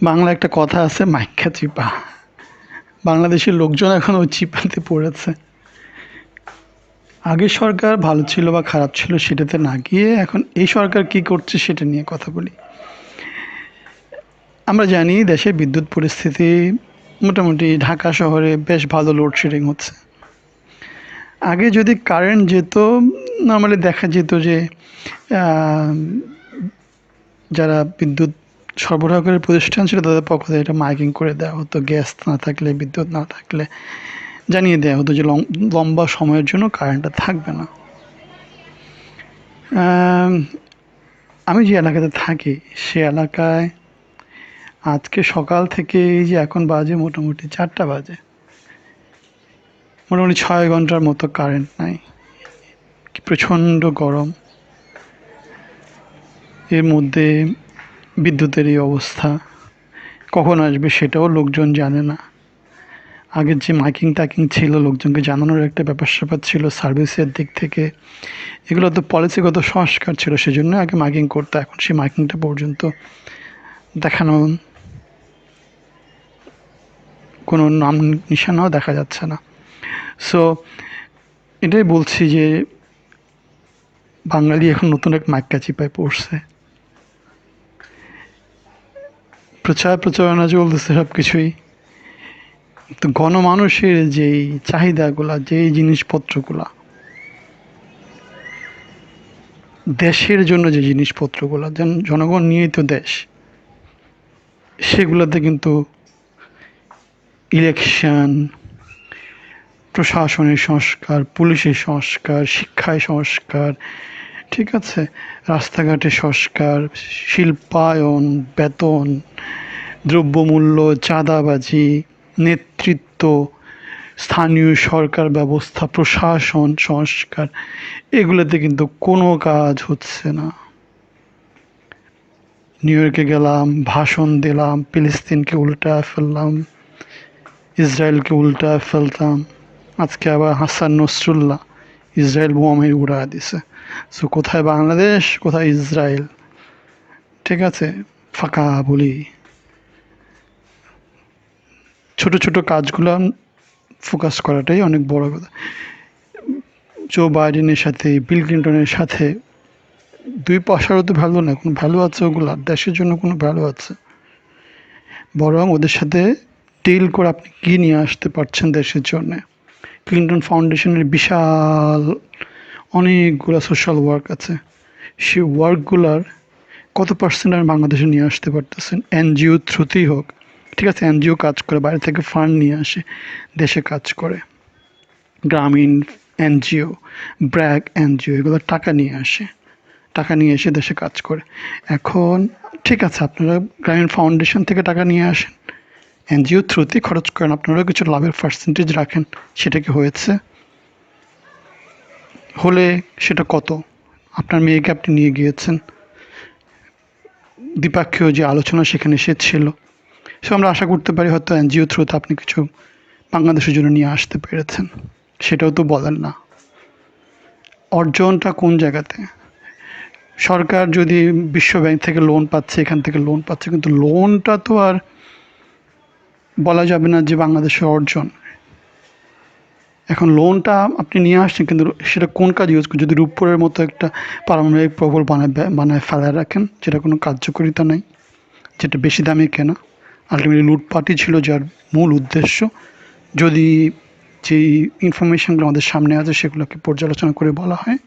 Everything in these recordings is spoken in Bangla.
বাংলা একটা কথা আছে মাইক্ষা চিপা। বাংলাদেশের লোকজন এখন ওই চিপাতে পড়েছে। আগে সরকার ভালো ছিল বা খারাপ ছিল সেটাতে না গিয়ে এখন এই সরকার কি করছে সেটা নিয়ে কথা বলি। আমরা জানি দেশে বিদ্যুৎ পরিস্থিতি মোটামুটি ঢাকা শহরে বেশ ভালো লোডশেডিং হচ্ছে। আগে যদি কারেন্ট যেত নর্মালি দেখা যেত যে যারা বিদ্যুৎ সরবরাহকারী প্রতিষ্ঠান ছিল তাদের পক্ষ থেকে এটা মাইকিং করে দেওয়া হতো, গ্যাস না থাকলে, বিদ্যুৎ না থাকলে। জানিয়ে দেওয়া হতো যে লম- লম্বা সময়ের জন্য কারেন্টটা থাকবে না। আমি যে এলাকাতে থাকি, সে এলাকায় আজকে সকাল থেকে এই যে এখন বাজে মোটামুটি চারটা বাজে। মোটামুটি ছয় ঘণ্টার মতো কারেন্ট নাই। প্রচণ্ড গরম। এর মধ্যে বিদ্যুতের এই অবস্থা। কখন আসবে সেটাও লোকজন জানে না। আগের যে মাইকিং টাইকিং ছিল, লোকজনকে জানানোর একটা ব্যাপার স্যাপার ছিল সার্ভিসের দিক থেকে। এগুলো তো পলিসিগত সংস্কার ছিল, সেজন্য আগে মাইকিং করতো। এখন সেই মাইকিংটা পর্যন্ত দেখানো কোনো নাম নিশানাও দেখা যাচ্ছে না। সো এটাই বলছি যে বাঙালি এখন নতুন এক মাইকা চিপায় পড়ছে। প্রচার প্রচারণা চলতেছে সব কিছুই তো গণমানুষের যেই চাহিদাগুলা, যেই জিনিসপত্রগুলা, দেশের জন্য যে জিনিসপত্রগুলো, যেন জনগণ নিয়েই তো দেশ, সেগুলোতে কিন্তু ইলেকশন, প্রশাসনের সংস্কার, পুলিশের সংস্কার, শিক্ষায় সংস্কার ঠিক আছে, রাস্তাঘাটে সংস্কার, শিল্পায়ন, বেতন, দ্রব্যমূল্য, চাঁদাবাজি, নেতৃত্ব, স্থানীয় সরকার ব্যবস্থা, প্রশাসন, সংস্কার, এগুলোতে কিন্তু কোনো কাজ হচ্ছে না। নিউ ইয়র্কে গেলাম, ভাষণ দিলাম, ফিলিস্তিনকে উল্টা ফেললাম, ইসরায়েলকে উল্টা ফেলতাম। আজকে আবার হাসান নসরুল্লাহ ইসরায়েল বোমামের উড়া দিছে। সো কোথায় বাংলাদেশ, কোথায় ইসরায়েল? ঠিক আছে, ফাঁকা বলি। ছোট ছোট কাজগুলো ফোকাস করাটাই অনেক বড় কথা। জো বাইডেনের সাথে বিল ক্লিন্টনের সাথে দুই পয়সারও তো ভ্যালু না কোনো ভ্যালু আছে ওগুলো? দেশের জন্য কোনো ভ্যালু আছে? বরং ওদের সাথে ডিল করে আপনি কী নিয়ে আসতে পারছেন দেশের জন্য? ক্লিন্টন ফাউন্ডেশনের বিশাল অনেকগুলো সোশ্যাল ওয়ার্ক আছে। সেই ওয়ার্কগুলার কত পার্সেন্ট আপনি বাংলাদেশে নিয়ে আসতে পারতেছেন? এনজিও থ্রুতেই হোক, ঠিক আছে এনজিও কাজ করে, বাইরে থেকে ফান্ড নিয়ে আসে, দেশে কাজ করে। গ্রামীণ এনজিও ব্র্যাক এনজিও এগুলো টাকা নিয়ে আসে, টাকা নিয়ে এসে দেশে কাজ করে। এখন, ঠিক আছে, আপনারা গ্রামীণ ফাউন্ডেশন থেকে টাকা নিয়ে আসেন। এনজিও থ্রুতে খরচ করেন। আপনারাও কিছু লাভের পার্সেন্টেজ রাখেন। সেটা কি হয়েছে? হলে সেটা কত? আপনার মেয়েকে আপনি নিয়ে গিয়েছেন। দ্বিপাক্ষীয় যে আলোচনা সেখানে সে ছিল। সে আমরা আশা করতে পারি হয়তো এনজিও থ্রুতে আপনি কিছু বাংলাদেশের জন্য নিয়ে আসতে পেরেছেন। সেটাও তো বলেন না। অর্জনটা কোন জায়গাতে? সরকার যদি বিশ্ব ব্যাংক থেকে লোন পাচ্ছে, এখান থেকে লোন পাচ্ছে, কিন্তু লোনটা তো আর বলা যাবে না যে বাংলাদেশের অর্জন। এখন লোনটা আপনি নিয়ে আসছেন, কিন্তু সেটা কোন কাজ ইউজ করেন যদি রূপপুরের মতো একটা পারমাণবিক প্রবল বানায় বানায় ফেলায় রাখেন যেটা কোনো কার্যকারিতা নাই, যেটা বেশি দামে কেনা। আলটিমেটলি লুটপাটই ছিল যার মূল উদ্দেশ্য। যদি যেই ইনফরমেশনগুলো আমাদের সামনে আছে, সেগুলোকে পর্যালোচনা করে বলা হয়।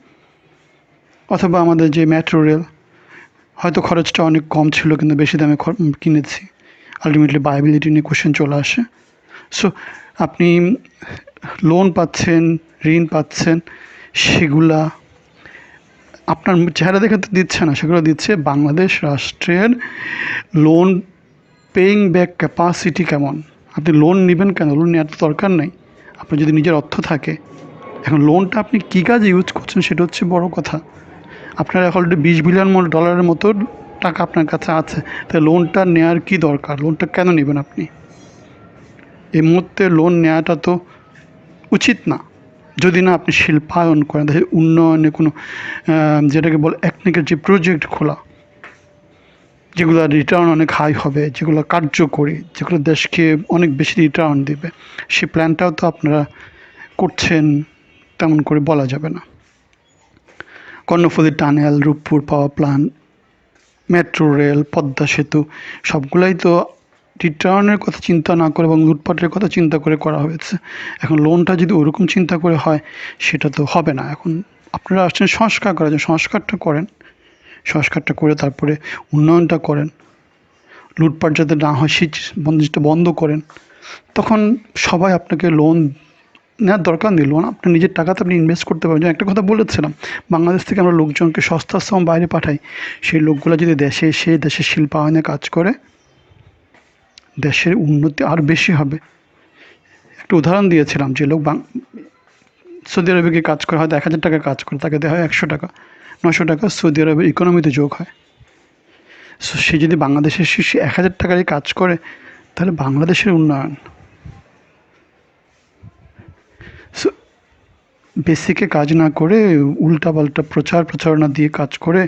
অথবা আমাদের যে মেট্রো রেল হয়তো খরচটা অনেক কম ছিল, কিন্তু বেশি দামে কিনেছি। আলটিমেটলি বায়াবিলিটি নিয়ে কোশ্চেন চলে আসে। সো আপনি লোন পাচ্ছেন, ঋণ পাচ্ছেন, সেগুলা আপনার চেহারা দেখে তো দিচ্ছে না, সেগুলো দিচ্ছে বাংলাদেশ রাষ্ট্রের লোন পেইং ব্যাক ক্যাপাসিটি কেমন? আপনি লোন নেবেন কেন? লোন নেওয়ার তো দরকার নেই। আপনার যদি নিজের অর্থ থাকে, এখন লোনটা আপনি কী কাজে ইউজ করছেন সেটা হচ্ছে বড় কথা। আপনার অলরেডি বিশ বিলিয়ন ডলারের মতো টাকা আপনার কাছে আছে তাই লোনটা নেওয়ার কি দরকার? লোনটা কেন নেবেন আপনি? এই মুহূর্তে লোন নেওয়াটা তো উচিত না। যদি না আপনি শিল্পায়ন করেন দেশের উন্নয়নে কোনো যেটাকে বলে একনিকের যে প্রজেক্ট খোলা, যেগুলো রিটার্ন অনেক হাই হবে, যেগুলো কার্যকরী, যেগুলো দেশকে অনেক বেশি রিটার্ন দেবে সেই প্ল্যানটাও তো আপনারা করছেন, তেমন করে বলা যাবে না। Karnaphuli tunnel, Rooppur power plant metro, rail, Padma সেতু, সবগুলাই তো রিটার্নের কথা চিন্তা না করে এবং লুটপাটের কথা চিন্তা করে করা হয়েছে। এখন লোনটা যদি ওরকম চিন্তা করে হয়, সেটা তো হবে না। এখন আপনারা আসছেন সংস্কার করার জন্য। সংস্কারটা করেন। সংস্কারটা করে তারপরে উন্নয়নটা করেন। লুটপাট যাতে না হয় সেই জিনিসটা বন্ধ করেন। তখন সবাই আপনাকে লোন নেওয়ার দরকার নেই লোন আপনার নিজের টাকাতে আপনি ইনভেস্ট করতে পারবেন। একটা কথা বলেছিলাম, বাংলাদেশ থেকে আমরা লোকজনকে সস্তার সময় বাইরে পাঠাই। সেই লোকগুলো যদি দেশে এসে দেশের শিল্পায়নে কাজ করে, দেশের উন্নতি আর বেশি হবে। একটা উদাহরণ দিয়েছিলাম যে লোক সৌদি আরবে কাজ করে, হয়তো এক হাজার টাকা কাজ করে, তাকে দেওয়া হয় একশো টাকা নশো টাকা সৌদি আরবের ইকোনমিতে যোগ হয়। সো সে যদি বাংলাদেশের সে এক হাজার টাকারই কাজ করে, তাহলে বাংলাদেশের উন্নয়ন বেসিকে কাজ না করে উল্টাপাল্টা প্রচার প্রচারণা দিয়ে কাজ করে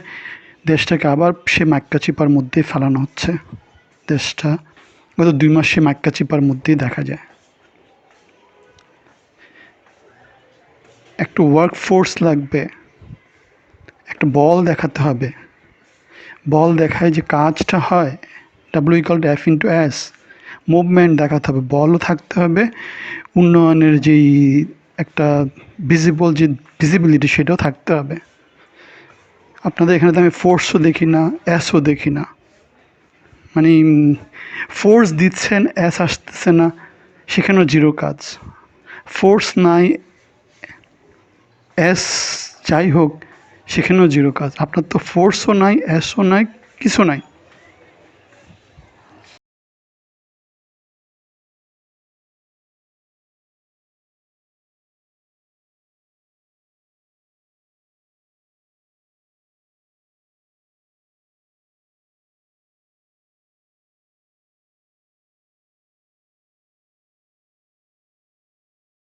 দেশটাকে আবার সে মাক্কা মধ্যেই ফেলানো হচ্ছে। দেশটা গত দুই মাস সে মাক্কা চিপার মধ্যেই দেখা যায়। একটু ওয়ার্ক ফোর্স লাগবে, একটা বল দেখাতে হবে। বল দেখায় যে কাজটা হয় W equal F into S movement দেখাতে হবে, বলও থাকতে হবে, উন্নয়নের যেই একটা ভিজিবল যে ভিজিবিলিটি সেটাও থাকতে হবে। আপনাদের এখানে তো আমি ফোর্সও দেখি না অ্যাসও দেখি না। মানে ফোর্স দিচ্ছেন অ্যাস আসতেছে না, সেখানেও জিরো কাজ। ফোর্স নাই অ্যাস যাই হোক, সেখানেও জিরো কাজ। আপনার তো ফোর্সও নাই অ্যাসও নাই, কিছু নাই।